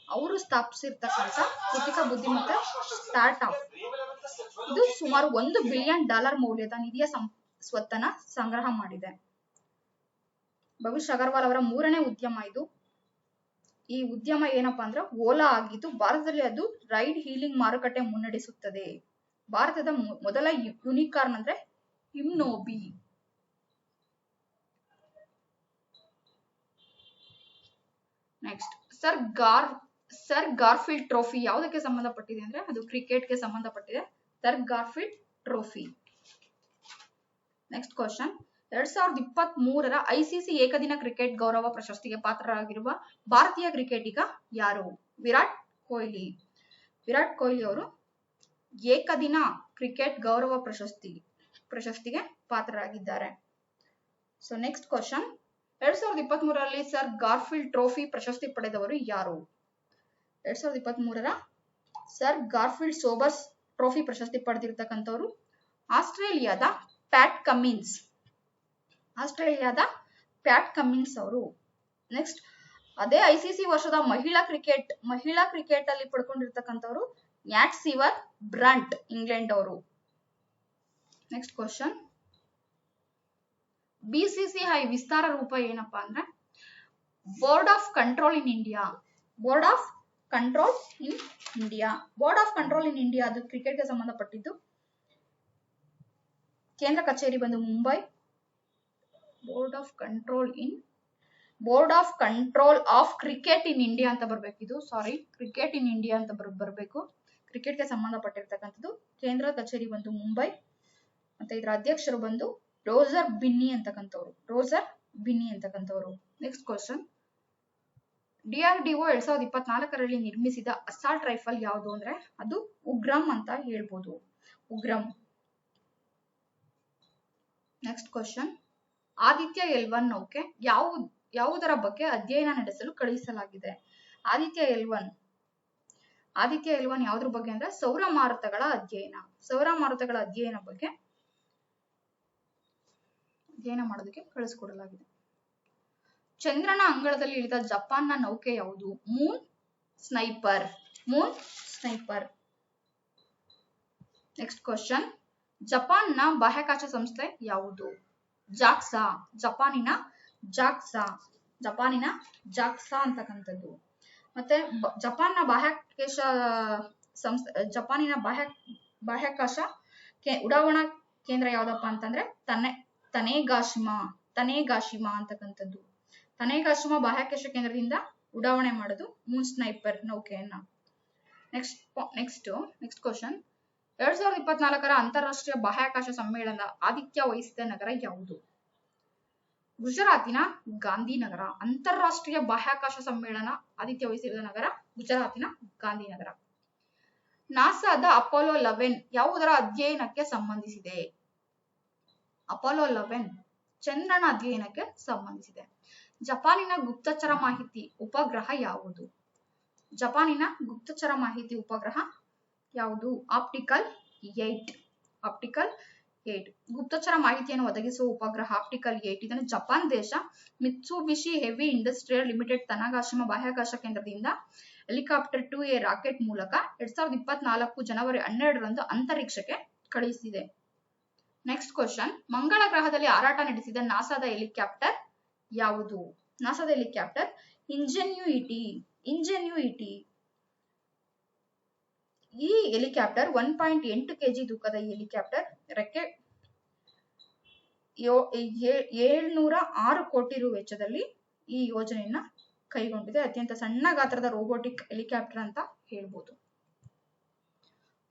ಅವರು ಸ್ಥಾಪಿಸಿರ್ತಕ್ಕಂಥ ಕೃತಿಕ ಬುದ್ಧಿಮತ್ತೆ ಸ್ಟಾರ್ಟ್ಅಪ್ ಇದು ಸುಮಾರು ಒಂದು ಬಿಲಿಯನ್ ಡಾಲರ್ ಮೌಲ್ಯದ ನಿಧಿಯ ಸ್ವತ್ತನ್ನ ಸಂಗ್ರಹ ಮಾಡಿದೆ. ಭವಿಷ್ ಅಗರ್ವಾಲ್ ಅವರ ಮೂರನೇ ಉದ್ಯಮ ಇದು. ಈ ಉದ್ಯಮ ಏನಪ್ಪಾ ಅಂದ್ರೆ ಓಲಾ ಆಗಿದ್ದು ಭಾರತದಲ್ಲಿ ಅದು ರೈಡ್ ಹೀಲಿಂಗ್ ಮಾರುಕಟ್ಟೆ ಮುನ್ನಡೆಸುತ್ತದೆ. ಭಾರತದ ಮೊದಲ ಯುನಿಕಾರ್ನ್ ಅಂದ್ರೆ InMobi next sir gar, sir Garfield trophy ಯಾವುದಕ್ಕೆ ಸಂಬಂಧಪಟ್ಟಿದೆ ಅಂದ್ರೆ ಅದು ಕ್ರಿಕೆಟ್ಗೆ ಸಂಬಂಧಪಟ್ಟಿದೆ. Sir Garfield trophy. Next question ಎರಡ್ ಸಾವಿರದ ಇಪ್ಪತ್ತ್ ಮೂರರ ಐಸಿಸಿ ಏಕದಿನ ಕ್ರಿಕೆಟ್ ಗೌರವ ಪ್ರಶಸ್ತಿಗೆ ಪಾತ್ರರಾಗಿರುವ ಭಾರತೀಯ ಕ್ರಿಕೆಟಿಗ ಯಾರು? ವಿರಾಟ್ ಕೊಹ್ಲಿ. ವಿರಾಟ್ ಕೊಹ್ಲಿ ಅವರು ಏಕದಿನ ಕ್ರಿಕೆಟ್ ಗೌರವ ಪ್ರಶಸ್ತಿ, ಪ್ರಶಸ್ತಿಗೆ ಪಾತ್ರರಾಗಿದ್ದಾರೆ. ಸೊ ನೆಕ್ಸ್ಟ್ ಕ್ವಶನ್ ಎರಡ್ ಸಾವಿರದ ಇಪ್ಪತ್ತ್ ಮೂರರಲ್ಲಿ ಸರ್ ಗಾರ್ಫೀಲ್ಡ್ ಟ್ರೋಫಿ ಪ್ರಶಸ್ತಿ ಪಡೆದವರು ಯಾರು? ಎರಡ್ ಸಾವಿರದ ಇಪ್ಪತ್ತ್ ಮೂರರ ಸರ್ ಗಾರ್ಫೀಲ್ಡ್ ಸೋಬರ್ಸ್ ಟ್ರೋಫಿ ಪ್ರಶಸ್ತಿ ಪಡೆದಿರ್ತಕ್ಕಂಥವ್ರು ಆಸ್ಟ್ರೇಲಿಯಾದ ಪ್ಯಾಟ್ ಕಮಿನ್ಸ್ ಆಸ್ಟ್ರೇಲಿಯಾದ ಪ್ಯಾಟ್ ಕಮಿನ್ಸ್ ಅವರು. ನೆಕ್ಸ್ಟ್ ಅದೇ ಐಸಿಸಿ ವರ್ಷದ ಮಹಿಳಾ ಕ್ರಿಕೆಟ್ ಮಹಿಳಾ ಕ್ರಿಕೆಟ್ ಅಲ್ಲಿ ಪಡ್ಕೊಂಡಿರ್ತಕ್ಕಂಥವ್ರು ನ್ಯಾಟ್ ಇವರ್ ಬ್ರಂಟ್ ಇಂಗ್ಲೆಂಡ್ ಅವರು ನೆಕ್ಸ್ಟ್ ಕ್ವಶನ್ ಬಿಸಿಸಿಐ ವಿಸ್ತಾರ ರೂಪ ಏನಪ್ಪಾ ಅಂದ್ರೆ board of control in India board of control in India board of control in India ಅದು ಕ್ರಿಕೆಟ್ಗೆ ಸಂಬಂಧಪಟ್ಟಿದ್ದು. ಕೇಂದ್ರ ಕಚೇರಿ ಬಂದು Mumbai board of control in board of control of cricket in India ಅಂತ ಬರ್ಬೇಕಿದು. ಸಾರಿ ಕ್ರಿಕೆಟ್ ಇನ್ ಇಂಡಿಯಾ ಅಂತ ಬರ್ ಬರ್ಬೇಕು. ಕ್ರಿಕೆಟ್ಗೆ ಸಂಬಂಧಪಟ್ಟಿರ್ತಕ್ಕಂಥದ್ದು. ಕೇಂದ್ರ ಕಚೇರಿ ಬಂದು ಮುಂಬೈ, ಮತ್ತೆ ಇದರ ಅಧ್ಯಕ್ಷರು ಬಂದು ರೋಸರ್ ಬಿನ್ನಿ ಅಂತಕ್ಕಂಥವ್ರು. ರೋಸರ್ ಬಿನ್ನಿ ಅಂತಕ್ಕಂಥವ್ರು. ನೆಕ್ಸ್ಟ್ ಕ್ವಶನ್ ಡಿಆರ್ಡಿಒ ಎರಡ್ ಸಾವಿರದ ಇಪ್ಪತ್ನಾಲ್ಕರಲ್ಲಿ ನಿರ್ಮಿಸಿದ ಅಸಾಲ್ಟ್ ರೈಫಲ್ ಯಾವುದು ಅಂದ್ರೆ ಅದು ಉಗ್ರಂ ಅಂತ ಹೇಳ್ಬೋದು. Ugramm. Next question Aditya L one ನೌಕೆ ಯಾವ, ಯಾವುದರ ಬಗ್ಗೆ ಅಧ್ಯಯನ ನಡೆಸಲು ಕಳುಹಿಸಲಾಗಿದೆ? Aditya L one Aditya L one ಯಾವ್ದ್ರ ಬಗ್ಗೆ ಅಂದ್ರೆ ಸೌರ ಮಾರುತಗಳ ಅಧ್ಯಯನ. ಸೌರ ಮಾರುತಗಳ ಅಧ್ಯಯನ ಬಗ್ಗೆ ಅಧ್ಯಯನ ಮಾಡೋದಕ್ಕೆ ಕಳಿಸ್ಕೊಡಲಾಗಿದೆ. ಚಂದ್ರನ ಅಂಗಳದಲ್ಲಿ ಇಳಿದ ಜಪಾನ್ನ ನೌಕೆ ಯಾವುದು? Moon sniper. Moon sniper. Next question ಜಪಾನ್ನ ಬಾಹ್ಯಾಕಾಶ ಸಂಸ್ಥೆ ಯಾವುದು? ಜಾಕ್ಸಾ. ಜಪಾನಿನ ಜಾಕ್ಸಾ. ಜಪಾನಿನ ಜಾಕ್ಸಾ ಅಂತಕ್ಕಂಥದ್ದು. ಮತ್ತೆ ಜಪಾನ್ ಜಪಾನ್ನ ಬಾಹ್ಯಾಕಾಶ ಸಂಸ್ಥೆ ಜಪಾನಿನ ಬಾಹ್ಯ, ಬಾಹ್ಯಾಕಾಶ ಉಡಾವಣಾ ಕೇಂದ್ರ ಯಾವ್ದಪ್ಪ ಅಂತಂದ್ರೆ ತನೆ ತನೇಗಾಶಿಮಾ ತನೇಗಾಶಿಮಾ ಅಂತಕ್ಕಂಥದ್ದು. ತನೇಗಾಶಿಮಾ ಬಾಹ್ಯಾಕಾಶ ಕೇಂದ್ರದಿಂದ ಉಡಾವಣೆ ಮಾಡೋದು Moon sniper ನೌಕೆಯನ್ನ. Next next next question. ಎರಡ್ ಸಾವಿರದ ಇಪ್ಪತ್ನಾಲ್ಕರ ಅಂತಾರಾಷ್ಟ್ರೀಯ ಬಾಹ್ಯಾಕಾಶ ಸಮ್ಮೇಳನದ ಆತಿಥ್ಯ ವಹಿಸಿದ ನಗರ ಯಾವುದು? ಗುಜರಾತಿನ ಗಾಂಧಿನಗರ, ಅಂತಾರಾಷ್ಟ್ರೀಯ ಬಾಹ್ಯಾಕಾಶ ಸಮ್ಮೇಳನ ಆದಿತ್ಯ ವಹಿಸಿರುವ ನಗರ, ಗುಜರಾತಿನ ಗಾಂಧಿನಗರ. ನಾಸಾದ ಅಪೋಲೋ ಲೆವೆನ್ ಯಾವುದರ ಅಧ್ಯಯನಕ್ಕೆ ಸಂಬಂಧಿಸಿದೆ? ಅಪೋಲೋ ಲೆವೆನ್ ಚಂದ್ರನ ಅಧ್ಯಯನಕ್ಕೆ ಸಂಬಂಧಿಸಿದೆ. ಜಪಾನಿನ ಗುಪ್ತಚರ ಮಾಹಿತಿ ಉಪಗ್ರಹ ಯಾವುದು? ಜಪಾನಿನ ಗುಪ್ತಚರ ಮಾಹಿತಿ ಉಪಗ್ರಹ ಯಾವುದು? Optical eight. Optical eight. ಗುಪ್ತಚರ ಮಾಹಿತಿಯನ್ನು ಒದಗಿಸುವ ಉಪಗ್ರಹ ಆಪ್ಟಿಕಲ್ ಏಟ್. ಇದನ್ನು ಜಪಾನ್ ದೇಶ ಮಿತ್ಸುಬಿಶಿ ಹೆವಿ ಇಂಡಸ್ಟ್ರಿಯಲ್ ಲಿಮಿಟೆಡ್ ತನಗಾಶ್ರಮ ಬಾಹ್ಯಾಕಾಶ ಕೇಂದ್ರದಿಂದ ಹೆಲಿಕಾಪ್ಟರ್ ಟು ಎ ರಾಕೆಟ್ ಮೂಲಕ ಎರಡ್ ಸಾವಿರದ ಇಪ್ಪತ್ನಾಲ್ಕು ಜನವರಿ ಹನ್ನೆರಡರಂದು ಅಂತರಿಕ್ಷಕ್ಕೆ ಕಳುಹಿಸಿದೆ. ನೆಕ್ಸ್ಟ್ ಕ್ವಶನ್ ಮಂಗಳ ಗ್ರಹದಲ್ಲಿ ಹಾರಾಟ ನಡೆಸಿದ ನಾಸಾದ ಹೆಲಿಕಾಪ್ಟರ್ ಯಾವುದು? ನಾಸಾದ ಹೆಲಿಕಾಪ್ಟರ್ ಇಂಜೆನ್ಯೂಇಟಿ. ಇಂಜೆನ್ಯೂಇಟಿ. ಈ ಹೆಲಿಕಾಪ್ಟರ್ ಒನ್ ಪಾಯಿಂಟ್ ಎಂಟು ಕೆಜಿ ತೂಕದ ಹೆಲಿಕಾಪ್ಟರ್ ಏ- ಏಳ್ನೂರ ಆರು ಕೋಟಿ ರು ವೆಚ್ಚದಲ್ಲಿ ಈ ಯೋಜನೆಯನ್ನ ಕೈಗೊಂಡಿದೆ. ಅತ್ಯಂತ ಸಣ್ಣ ಗಾತ್ರದ ರೋಬೋಟಿಕ್ ಹೆಲಿಕಾಪ್ಟರ್ ಅಂತ ಹೇಳ್ಬೋದು.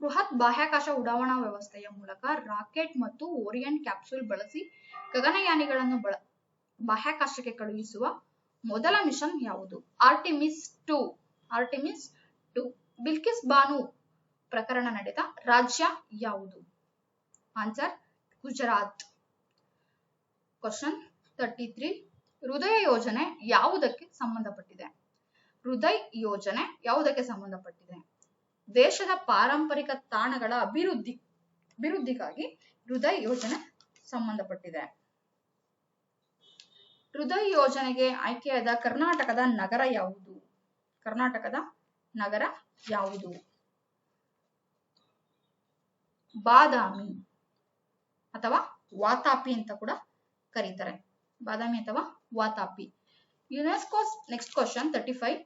ಬೃಹತ್ ಬಾಹ್ಯಾಕಾಶ ಉಡಾವಣಾ ವ್ಯವಸ್ಥೆಯ ಮೂಲಕ ರಾಕೆಟ್ ಮತ್ತು ಓರಿಯಂಟ್ ಕ್ಯಾಪ್ಸೂಲ್ ಬಳಸಿ ಗಗನಯಾನಿಗಳನ್ನು ಬಳ, ಬಾಹ್ಯಾಕಾಶಕ್ಕೆ ಕಳುಹಿಸುವ ಮೊದಲ ಮಿಷನ್ ಯಾವುದು? Artemis two Artemis two Bilkis Bano ಪ್ರಕರಣ ನಡೆದ ರಾಜ್ಯ ಯಾವುದು? Answer Gujarat question thirty three ಹೃದಯ ಯೋಜನೆ ಯಾವುದಕ್ಕೆ ಸಂಬಂಧಪಟ್ಟಿದೆ? ಹೃದಯ ಯೋಜನೆ ಯಾವುದಕ್ಕೆ ಸಂಬಂಧಪಟ್ಟಿದೆ? ದೇಶದ ಪಾರಂಪರಿಕ ತಾಣಗಳ ಅಭಿವೃದ್ಧಿ, ಅಭಿವೃದ್ಧಿಗಾಗಿ ಹೃದಯ ಯೋಜನೆ ಸಂಬಂಧಪಟ್ಟಿದೆ. ಹೃದಯ ಯೋಜನೆಗೆ ಆಯ್ಕೆಯಾದ ಕರ್ನಾಟಕದ ನಗರ ಯಾವುದು? ಕರ್ನಾಟಕದ ನಗರ ಯಾವುದು? ಬಾದಾಮಿ. ಅಥವಾ ವಾತಾಪಿ ಅಂತ ಕೂಡ ಕರೀತಾರೆ. ಬಾದಾಮಿ ಅಥವಾ Vatapi. UNESCO next question thirty five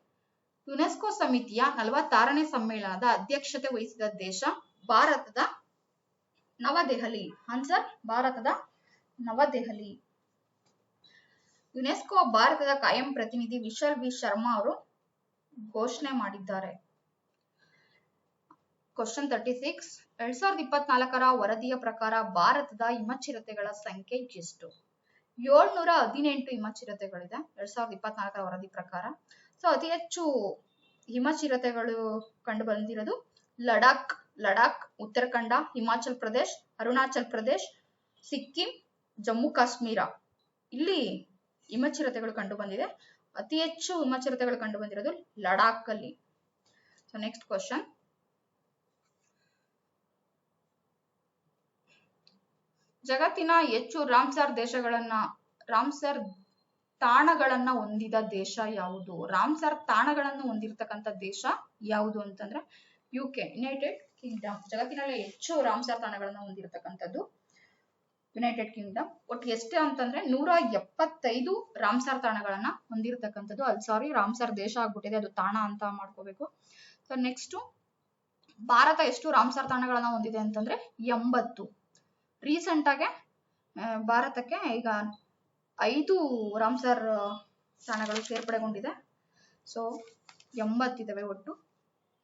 UNESCO ಸಮಿತಿಯ ನಲವತ್ತಾರನೇ ಸಮ್ಮೇಳನದ ಅಧ್ಯಕ್ಷತೆ ವಹಿಸಿದ ದೇಶ ಭಾರತದ ನವದೆಹಲಿ. ಆನ್ಸರ್ ಭಾರತದ ನವದೆಹಲಿ. ಯುನೆಸ್ಕೋ ಭಾರತದ ಕಾಯಂ ಪ್ರತಿನಿಧಿ ವಿಶಲ್ ವಿ ಶರ್ಮಾ ಅವರು ಘೋಷಣೆ ಮಾಡಿದ್ದಾರೆ. ಕ್ವಶನ್ ತರ್ಟಿ ಸಿಕ್ಸ್ ಎರಡ್ ಸಾವಿರದ ಇಪ್ಪತ್ನಾಲ್ಕರ ವರದಿಯ ಪ್ರಕಾರ ಭಾರತದ ಹಿಮಚಿರತೆಗಳ ಸಂಖ್ಯೆ ಎಷ್ಟು? ಏಳ್ನೂರ ಹದಿನೆಂಟು ಹಿಮಚಿರತೆಗಳಿದೆ ಎರಡ್ ಸಾವಿರದ ಇಪ್ಪತ್ನಾಲ್ಕರ ವರದಿ ಪ್ರಕಾರ. ಸೊ ಅತಿ ಹೆಚ್ಚು ಹಿಮಚಿರತೆಗಳು ಕಂಡು ಬಂದಿರೋದು ಲಡಾಖ್ ಲಡಾಖ್, ಉತ್ತರಾಖಂಡ, ಹಿಮಾಚಲ್ ಪ್ರದೇಶ್, ಅರುಣಾಚಲ್ ಪ್ರದೇಶ್, ಸಿಕ್ಕಿಂ, ಜಮ್ಮು ಕಾಶ್ಮೀರ. ಇಲ್ಲಿ ಹಿಮಚಿರತೆಗಳು ಕಂಡು ಬಂದಿದೆ. ಅತಿ ಹೆಚ್ಚು ಹಿಮಚಿರತೆಗಳು ಕಂಡು ಬಂದಿರೋದು ಲಡಾಖ್ ಅಲ್ಲಿ ಸೊ ನೆಕ್ಸ್ಟ್ ಕ್ವಶನ್ ಜಗತ್ತಿನ ಹೆಚ್ಚು ರಾಮ್ಸರ್ ದೇಶಗಳನ್ನ ರಾಮ್ಸರ್ ತಾಣಗಳನ್ನ ಹೊಂದಿದ ದೇಶ ಯಾವುದು? ರಾಮ್ಸರ್ ತಾಣಗಳನ್ನು ಹೊಂದಿರತಕ್ಕಂಥ ದೇಶ ಯಾವುದು ಅಂತಂದ್ರೆ ಯು ಕೆ ಯುನೈಟೆಡ್ ಕಿಂಗ್ಡಮ್ ಜಗತ್ತಿನಲ್ಲಿ ಹೆಚ್ಚು ರಾಮ್ಸರ್ ತಾಣಗಳನ್ನ ಹೊಂದಿರತಕ್ಕಂಥದ್ದು ಯುನೈಟೆಡ್ ಕಿಂಗ್ಡಮ್ ಒಟ್ಟು ಎಷ್ಟು ಅಂತಂದ್ರೆ ನೂರ ಎಪ್ಪತ್ತೈದು ರಾಮ್ಸರ್ ತಾಣಗಳನ್ನ ಹೊಂದಿರತಕ್ಕಂಥದ್ದು. ಅಲ್ಲಿ ಸಾರಿ ರಾಮ್ಸರ್ ದೇಶ ಆಗ್ಬಿಟ್ಟಿದೆ, ಅದು ತಾಣ ಅಂತ ಮಾಡ್ಕೋಬೇಕು. ಸೊ ನೆಕ್ಸ್ಟ್ ಭಾರತ ಎಷ್ಟು ರಾಮ್ಸರ್ ತಾಣಗಳನ್ನ ಹೊಂದಿದೆ ಅಂತಂದ್ರೆ ಎಂಬತ್ತು. ರೀಸೆಂಟ್ ಆಗಿ ಭಾರತಕ್ಕೆ ಈಗ ಐದು ರಾಮ್ಸರ್ ತಾಣಗಳು ಸೇರ್ಪಡೆಗೊಂಡಿದೆ. ಸೊ ಎಂಬತ್ತಿದ್ದಾವೆ ಒಟ್ಟು.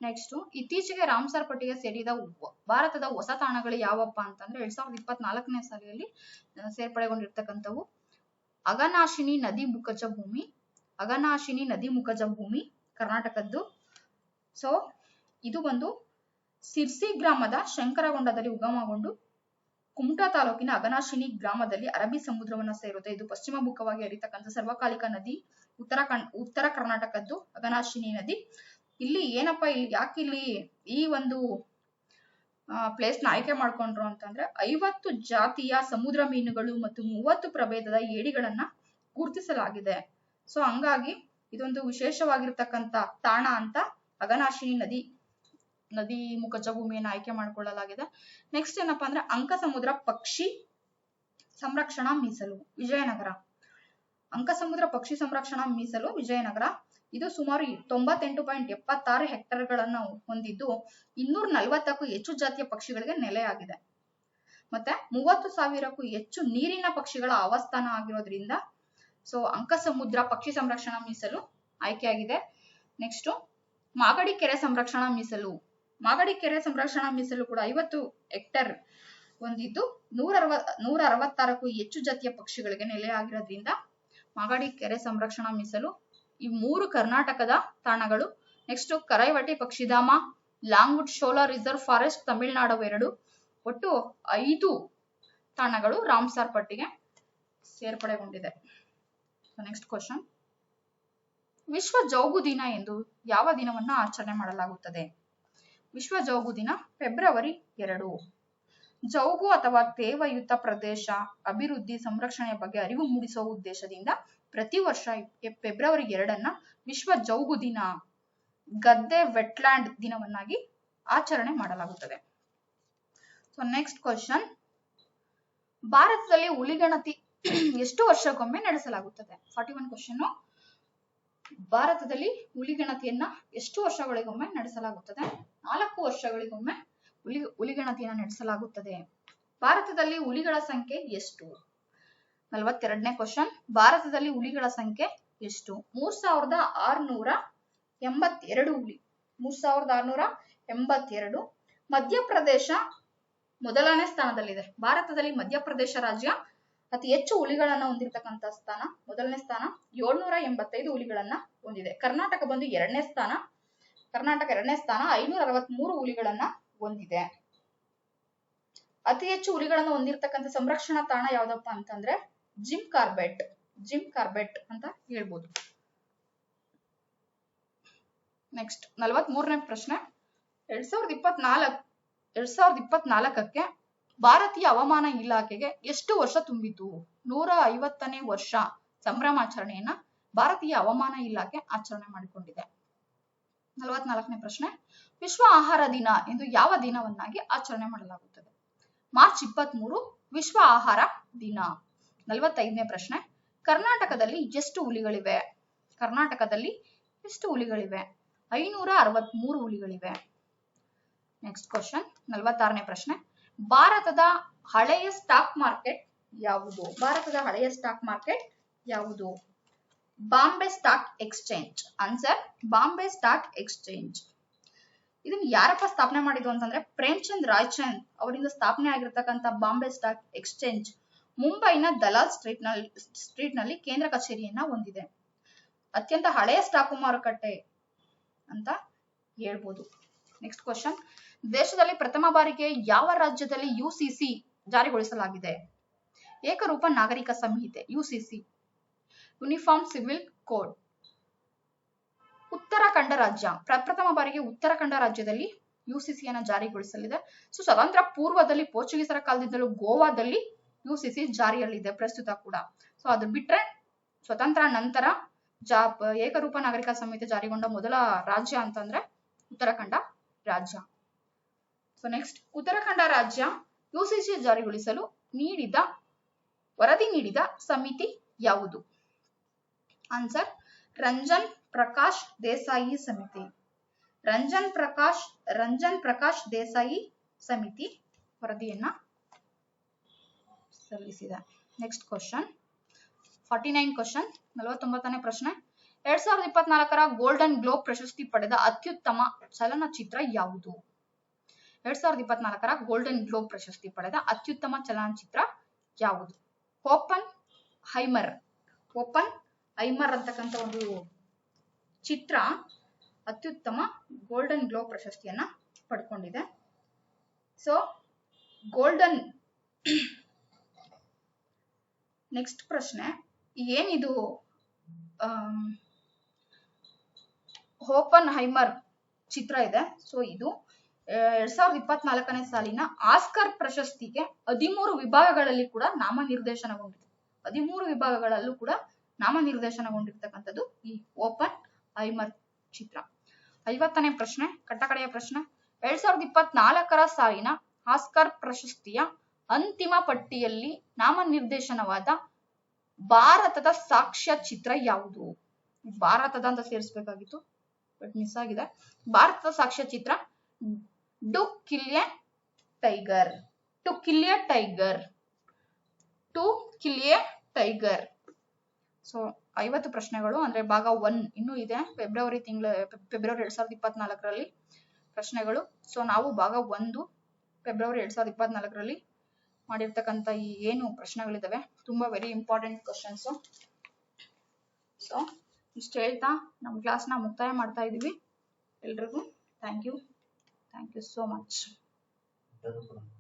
ನೆಕ್ಸ್ಟ್ ಇತ್ತೀಚೆಗೆ ರಾಮ್ಸರ್ ಪಟ್ಟಿಗೆ ಸೇರಿದ ಭಾರತದ ಹೊಸ ತಾಣಗಳು ಯಾವಪ್ಪ ಅಂತಂದ್ರೆ ಎರಡ್ ಸಾವಿರದ ಇಪ್ಪತ್ನಾಲ್ಕನೇ ಸಾಲಿನಲ್ಲಿ ಸೇರ್ಪಡೆಗೊಂಡಿರ್ತಕ್ಕಂಥವು ಅಗನಾಶಿನಿ ನದಿ ಮುಖಜ ಭೂಮಿ ಅಗನಾಶಿನಿ ನದಿ ಮುಖಜ ಭೂಮಿ, ಕರ್ನಾಟಕದ್ದು. ಸೊ ಇದು ಬಂದು ಸಿರ್ಸಿ ಗ್ರಾಮದ ಶಂಕರಗೊಂಡದಲ್ಲಿ ಉಗಮಗೊಂಡು ಕುಮಟಾ ತಾಲೂಕಿನ ಅಗನಾಶಿನಿ ಗ್ರಾಮದಲ್ಲಿ ಅರಬ್ಬಿ ಸಮುದ್ರವನ್ನ ಸೇರುತ್ತೆ ಇದು ಪಶ್ಚಿಮ ಮುಖವಾಗಿ ಹರಿತಕ್ಕಂಥ ಸರ್ವಕಾಲಿಕ ನದಿ ಉತ್ತರ ಉತ್ತರ ಕರ್ನಾಟಕದ್ದು ಅಗನಾಶಿನಿ ನದಿ. ಇಲ್ಲಿ ಏನಪ್ಪಾ ಇಲ್ಲಿ ಯಾಕೆ ಇಲ್ಲಿ ಈ ಒಂದು ಪ್ಲೇಸ್ನ ಆಯ್ಕೆ ಮಾಡ್ಕೊಂಡ್ರು ಅಂತಂದ್ರೆ ಐವತ್ತು ಜಾತಿಯ ಸಮುದ್ರ ಮೀನುಗಳು ಮತ್ತು ಮೂವತ್ತು ಪ್ರಭೇದದ ಏಡಿಗಳನ್ನ ಗುರುತಿಸಲಾಗಿದೆ. ಸೊ ಹಂಗಾಗಿ ಇದೊಂದು ವಿಶೇಷವಾಗಿರ್ತಕ್ಕಂಥ ತಾಣ ಅಂತ ಅಗನಾಶಿನಿ ನದಿ ನದಿ ಮುಖಜ ಭೂಮಿಯನ್ನು ಆಯ್ಕೆ ಮಾಡಿಕೊಳ್ಳಲಾಗಿದೆ. ನೆಕ್ಸ್ಟ್ ಏನಪ್ಪಾ ಅಂದ್ರೆ ಅಂಕ ಸಮುದ್ರ ಪಕ್ಷಿ ಸಂರಕ್ಷಣಾ ಮೀಸಲು, ವಿಜಯನಗರ. ಅಂಕ ಸಮುದ್ರ ಪಕ್ಷಿ ಸಂರಕ್ಷಣಾ ಮೀಸಲು, ವಿಜಯನಗರ. ಇದು ಸುಮಾರು ತೊಂಬತ್ತೆಂಟು ಪಾಯಿಂಟ್ ಎಪ್ಪತ್ತಾರು ಹೆಕ್ಟರ್ಗಳನ್ನ ಹೊಂದಿದ್ದು ಇನ್ನೂರ ನಲವತ್ತಕ್ಕೂ ಹೆಚ್ಚು ಜಾತಿಯ ಪಕ್ಷಿಗಳಿಗೆ ನೆಲೆಯಾಗಿದೆ ಮತ್ತೆ ಮೂವತ್ತು ಸಾವಿರಕ್ಕೂ ಹೆಚ್ಚು ನೀರಿನ ಪಕ್ಷಿಗಳ ಅವಸ್ಥಾನ ಆಗಿರೋದ್ರಿಂದ ಸೊ ಅಂಕ ಸಮುದ್ರ ಪಕ್ಷಿ ಸಂರಕ್ಷಣಾ ಮೀಸಲು ಆಯ್ಕೆಯಾಗಿದೆ. ನೆಕ್ಸ್ಟ್ ಮಾಗಡಿ ಕೆರೆ ಸಂರಕ್ಷಣಾ ಮೀಸಲು ಮಾಗಡಿ ಕೆರೆ ಸಂರಕ್ಷಣಾ ಮೀಸಲು ಕೂಡ ಐವತ್ತು ಹೆಕ್ಟೇರ್ ಹೊಂದಿದ್ದು ನೂರ ಅರವ, ನೂರ ಅರವತ್ತಾರಕ್ಕೂ ಹೆಚ್ಚು ಜಾತಿಯ ಪಕ್ಷಿಗಳಿಗೆ ನೆಲೆಯಾಗಿರೋದ್ರಿಂದ ಮಾಗಡಿ ಕೆರೆ ಸಂರಕ್ಷಣಾ ಮೀಸಲು ಈ ಮೂರು ಕರ್ನಾಟಕದ ತಾಣಗಳು. ನೆಕ್ಸ್ಟ್ ಕರೈವಟಿ ಪಕ್ಷಿಧಾಮ, Longwood, Shola reserve forest, Tamil Nadu ಎರಡು ಒಟ್ಟು ಐದು ತಾಣಗಳು ರಾಮ್ಸಾರ್ ಪಟ್ಟಿಗೆ ಸೇರ್ಪಡೆಗೊಂಡಿದೆ. ನೆಕ್ಸ್ಟ್ ಕ್ವಶನ್ ವಿಶ್ವ ಜೌಗು ದಿನ ಎಂದು ಯಾವ ದಿನವನ್ನು ಆಚರಣೆ ಮಾಡಲಾಗುತ್ತದೆ? ವಿಶ್ವ ಜೌಗು ದಿನ, ಫೆಬ್ರವರಿ ಎರಡು. ಜೌಗು ಅಥವಾ ತೇವಯುತ ಪ್ರದೇಶ, ಅಭಿವೃದ್ಧಿ, ಸಂರಕ್ಷಣೆಯ ಬಗ್ಗೆ ಅರಿವು ಮೂಡಿಸುವ ಉದ್ದೇಶದಿಂದ ಪ್ರತಿ ವರ್ಷ ಫೆಬ್ರವರಿ ಎರಡನ್ನ ವಿಶ್ವ ಜೌಗು ದಿನ, ಗದ್ದೆ ವೆಟ್ಲ್ಯಾಂಡ್ ದಿನವನ್ನಾಗಿ ಆಚರಣೆ ಮಾಡಲಾಗುತ್ತದೆ. ಸೊ ನೆಕ್ಸ್ಟ್ ಕ್ವಶನ್ ಭಾರತದಲ್ಲಿ ಹುಲಿಗಣತಿ, ಎಷ್ಟು ವರ್ಷಕ್ಕೊಮ್ಮೆ ನಡೆಸಲಾಗುತ್ತದೆ? ಫಾರ್ಟಿ ಒನ್ ಕ್ವಶನ್ ಭಾರತದಲ್ಲಿ ಹುಲಿಗಣತಿಯನ್ನ ಎಷ್ಟು ವರ್ಷಗಳಿಗೊಮ್ಮೆ ನಡೆಸಲಾಗುತ್ತದೆ? ನಾಲ್ಕು ವರ್ಷಗಳಿಗೊಮ್ಮೆ ಹುಲಿ ಹುಲಿಗಣತಿಯನ್ನ ನಡೆಸಲಾಗುತ್ತದೆ. ಭಾರತದಲ್ಲಿ ಹುಲಿಗಳ ಸಂಖ್ಯೆ ಎಷ್ಟು? ನಲವತ್ತೆರಡನೇ ಕ್ವಶನ್ ಭಾರತದಲ್ಲಿ ಹುಲಿಗಳ ಸಂಖ್ಯೆ ಎಷ್ಟು? ಮೂರ್ ಸಾವಿರದ ಆರ್ನೂರ ಎಂಬತ್ತೆರಡು ಹುಲಿ. ಮೂರ್ ಸಾವಿರದ ಆರ್ನೂರ ಎಂಬತ್ತೆರಡು. ಮಧ್ಯಪ್ರದೇಶ ಮೊದಲನೇ ಸ್ಥಾನದಲ್ಲಿದೆ. ಭಾರತದಲ್ಲಿ ಮಧ್ಯಪ್ರದೇಶ ರಾಜ್ಯ ಅತಿ ಹೆಚ್ಚು ಹುಲಿಗಳನ್ನ ಹೊಂದಿರತಕ್ಕಂತ ಸ್ಥಾನ, ಮೊದಲನೇ ಸ್ಥಾನ ಏಳ್ನೂರ ಎಂಬತ್ತೈದು ಹುಲಿಗಳನ್ನ ಹೊಂದಿದೆ. ಕರ್ನಾಟಕ ಬಂದು ಎರಡನೇ ಸ್ಥಾನ, ಕರ್ನಾಟಕ ಎರಡನೇ ಸ್ಥಾನ ಐನೂರ ಅರವತ್ಮೂರು ಹುಲಿಗಳನ್ನ ಹೊಂದಿದೆ. ಅತಿ ಹೆಚ್ಚು ಹುಲಿಗಳನ್ನು ಹೊಂದಿರತಕ್ಕಂಥ ಸಂರಕ್ಷಣಾ ತಾಣ ಯಾವ್ದಪ್ಪ ಅಂತಂದ್ರೆ ಜಿಮ್ ಕಾರ್ಬೆಟ್ ಜಿಮ್ ಕಾರ್ಬೆಟ್ ಅಂತ ಹೇಳ್ಬೋದು. ನೆಕ್ಸ್ಟ್ ನಲವತ್ ಮೂರನೇ ಪ್ರಶ್ನೆ. ಎರಡ್ ಸಾವಿರದ ಇಪ್ಪತ್ನಾಲ್ಕ್, ಎರಡ್ ಸಾವಿರದ ಇಪ್ಪತ್ನಾಲ್ಕಕ್ಕೆ ಭಾರತೀಯ ಹವಾಮಾನ ಇಲಾಖೆಗೆ ಎಷ್ಟು ವರ್ಷ ತುಂಬಿತು? ನೂರ ಐವತ್ತನೇ ವರ್ಷ ಸಂಭ್ರಮಾಚರಣೆಯನ್ನ ಭಾರತೀಯ ಹವಾಮಾನ ಇಲಾಖೆ ಆಚರಣೆ ಮಾಡಿಕೊಂಡಿದೆ. ನಲವತ್ನಾಲ್ಕನೇ ಪ್ರಶ್ನೆ. ವಿಶ್ವ ಆಹಾರ ದಿನ ಎಂದು ಯಾವ ದಿನವನ್ನಾಗಿ ಆಚರಣೆ ಮಾಡಲಾಗುತ್ತದೆ? ಮಾರ್ಚ್ ಇಪ್ಪತ್ತ್ ಮೂರು ವಿಶ್ವ ಆಹಾರ ದಿನ. ನಲವತ್ತೈದನೇ ಪ್ರಶ್ನೆ. ಕರ್ನಾಟಕದಲ್ಲಿ ಎಷ್ಟು ಹುಲಿಗಳಿವೆ? ಕರ್ನಾಟಕದಲ್ಲಿ ಎಷ್ಟು ಹುಲಿಗಳಿವೆ? ಐನೂರ ಅರವತ್ಮೂರು ಹುಲಿಗಳಿವೆ. ನೆಕ್ಸ್ಟ್ ಕ್ವಶನ್ ನಲವತ್ತಾರನೇ ಪ್ರಶ್ನೆ. ಭಾರತದ ಹಳೆಯ ಸ್ಟಾಕ್ ಮಾರ್ಕೆಟ್ ಯಾವುದು? ಭಾರತದ ಹಳೆಯ ಸ್ಟಾಕ್ ಮಾರ್ಕೆಟ್ ಯಾವುದು? Bombay stock exchange answer Bombay stock exchange ಇದನ್ನ ಯಾರಪ್ಪ ಸ್ಥಾಪನೆ ಮಾಡಿದ್ರು ಅಂತಂದ್ರೆ ಪ್ರೇಮ್ಚಂದ್ ರಾಯ್ಚಂದ್ ಅವರಿಂದ ಸ್ಥಾಪನೆ ಆಗಿರ್ತಕ್ಕಂಥ ಬಾಂಬೆ ಸ್ಟಾಕ್ ಎಕ್ಸ್ಚೇಂಜ್ ಮುಂಬೈನ ದಲಾಲ್ ಸ್ಟ್ರೀಟ್ನಲ್ಲಿ ಸ್ಟ್ರೀಟ್ನಲ್ಲಿ ಕೇಂದ್ರ ಕಚೇರಿಯನ್ನ ಹೊಂದಿದೆ. ಅತ್ಯಂತ ಹಳೆಯ ಸ್ಟಾಕ್ ಮಾರುಕಟ್ಟೆ ಅಂತ ಹೇಳ್ಬೋದು. ನೆಕ್ಸ್ಟ್ ಕ್ವಶನ್ ದೇಶದಲ್ಲಿ ಪ್ರಥಮ ಬಾರಿಗೆ ಯಾವ ರಾಜ್ಯದಲ್ಲಿ ಯುಸಿಸಿ ಜಾರಿಗೊಳಿಸಲಾಗಿದೆ? ಏಕರೂಪ ನಾಗರಿಕ ಸಂಹಿತೆ UCC uniform civil code Uttarakhand ರಾಜ್ಯ. ಪ್ರಪ್ರಥಮ ಬಾರಿಗೆ ಉತ್ತರಾಖಂಡ ರಾಜ್ಯದಲ್ಲಿ ಯುಸಿಸಿಯನ್ನು ಜಾರಿಗೊಳಿಸಲಿದೆ. ಸೊ, ಸ್ವತಂತ್ರ ಪೂರ್ವದಲ್ಲಿ ಪೋರ್ಚುಗೀಸರ ಕಾಲದಿಂದಲೂ ಗೋವಾದಲ್ಲಿ ಯುಸಿಸಿ ಜಾರಿಯಲ್ಲಿದೆ ಪ್ರಸ್ತುತ ಕೂಡ. ಸೊ, ಅದು ಬಿಟ್ರೆ ಸ್ವತಂತ್ರ ನಂತರ ಜಾ ಏಕರೂಪ ನಾಗರಿಕ ಸಂಹಿತೆ ಜಾರಿಗೊಂಡ ಮೊದಲ ರಾಜ್ಯ ಅಂತಂದ್ರೆ ಉತ್ತರಾಖಂಡ ರಾಜ್ಯ. ಸೊ ನೆಕ್ಸ್ಟ್ ಉತ್ತರಾಖಂಡ ರಾಜ್ಯ ಯುಸಿಸಿ ಜಾರಿಗೊಳಿಸಲು ನೀಡಿದ, ವರದಿ ನೀಡಿದ ಸಮಿತಿ ಯಾವುದು? ಆನ್ಸರ್ ರಂಜನ್ ಪ್ರಕಾಶ್ ದೇಸಾಯಿ ಸಮಿತಿ. ರಂಜನ್ ಪ್ರಕಾಶ್ ರಂಜನ್ ಪ್ರಕಾಶ್ ದೇಸಾಯಿ ಸಮಿತಿ ವರದಿಯನ್ನ ಸಲ್ಲಿಸಿದೆ. Next question forty nine question ನಲವತ್ತೊಂಬತ್ತನೇ ಪ್ರಶ್ನೆ. ಎರಡ್ ಸಾವಿರದ ಇಪ್ಪತ್ನಾಲ್ಕರ ಗೋಲ್ಡನ್ ಗ್ಲೋಬ್ ಪ್ರಶಸ್ತಿ ಪಡೆದ ಅತ್ಯುತ್ತಮ ಚಲನಚಿತ್ರ ಯಾವುದು? ಎರಡ್ ಸಾವಿರದ ಇಪ್ಪತ್ನಾಲ್ಕರ ಗೋಲ್ಡನ್ ಗ್ಲೋಬ್ ಪ್ರಶಸ್ತಿ ಪಡೆದ ಅತ್ಯುತ್ತಮ ಚಲನಚಿತ್ರ ಯಾವುದು? ಓಪನ್ ಹೈಮರ್ ಓಪನ್ ಹೈಮರ್ ಅಂತಕ್ಕಂಥ ಒಂದು ಚಿತ್ರ ಅತ್ಯುತ್ತಮ ಗೋಲ್ಡನ್ ಗ್ಲೋಬ್ ಪ್ರಶಸ್ತಿಯನ್ನ ಪಡ್ಕೊಂಡಿದೆ. ಸೊ ಗೋಲ್ಡನ್ ನೆಕ್ಸ್ಟ್ ಪ್ರಶ್ನೆ. ಏನಿದು? ಓಪನ್ ಹೈಮರ್ ಚಿತ್ರ ಇದೆ. ಸೊ ಇದು ಎರಡ್ ಸಾವಿರದ ಇಪ್ಪತ್ನಾಲ್ಕನೇ ಸಾಲಿನ ಆಸ್ಕರ್ ಪ್ರಶಸ್ತಿಗೆ ಹದಿಮೂರು ವಿಭಾಗಗಳಲ್ಲಿ ಕೂಡ ನಾಮನಿರ್ದೇಶನಗೊಂಡಿದೆ. ಹದಿಮೂರು ವಿಭಾಗಗಳಲ್ಲೂ ಕೂಡ ನಾಮನಿರ್ದೇಶನಗೊಂಡಿರ್ತಕ್ಕಂಥದ್ದು ಈ ಓಪನ್ ಐಮರ್ ಚಿತ್ರ. ಐವತ್ತನೇ ಪ್ರಶ್ನೆ, ಕಟ್ಟಕಡೆಯ ಪ್ರಶ್ನೆ. ಎರಡ್ ಸಾವಿರದ ಇಪ್ಪತ್ನಾಲ್ಕರ ಸಾಲಿನ ಆಸ್ಕರ್ ಪ್ರಶಸ್ತಿಯ ಅಂತಿಮ ಪಟ್ಟಿಯಲ್ಲಿ ನಾಮನಿರ್ದೇಶನವಾದ ಭಾರತದ ಸಾಕ್ಷ್ಯ ಚಿತ್ರ ಯಾವುದು? ಭಾರತದ ಅಂತ ಸೇರಿಸಬೇಕಾಗಿತ್ತು, ಬಟ್ ಮಿಸ್ ಆಗಿದೆ. ಭಾರತದ ಸಾಕ್ಷ್ಯ ಚಿತ್ರ to a tiger to kill a tiger to kill a tiger so ಐವತ್ತು ಪ್ರಶ್ನೆಗಳು, ಅಂದ್ರೆ ಭಾಗ ಒನ್ ಇನ್ನು ಇದೆ. ಫೆಬ್ರವರಿ ತಿಂಗಳ ಫೆಬ್ರವರಿ ಎರಡ್ ಸಾವಿರದ ಇಪ್ಪತ್ನಾಲ್ಕರಲ್ಲಿ ಪ್ರಶ್ನೆಗಳು. ಸೊ ನಾವು ಭಾಗ ಒಂದು ಫೆಬ್ರವರಿ ಎರಡ್ ಸಾವಿರದ ಇಪ್ಪತ್ನಾಲ್ಕರಲ್ಲಿ ಮಾಡಿರ್ತಕ್ಕಂಥ ಈ ಏನು ಪ್ರಶ್ನೆಗಳಿದಾವೆ, ತುಂಬಾ ವೆರಿ ಇಂಪಾರ್ಟೆಂಟ್ ಕ್ವಶನ್ಸ್ ಸೊ ಇಷ್ಟು ಹೇಳ್ತಾ ನಮ್ಮ ಕ್ಲಾಸ್ನ ಮುಕ್ತಾಯ ಮಾಡ್ತಾ ಇದೀವಿ. ಎಲ್ರಿಗೂ thank you thank you so much ಧನ್ಯವಾದ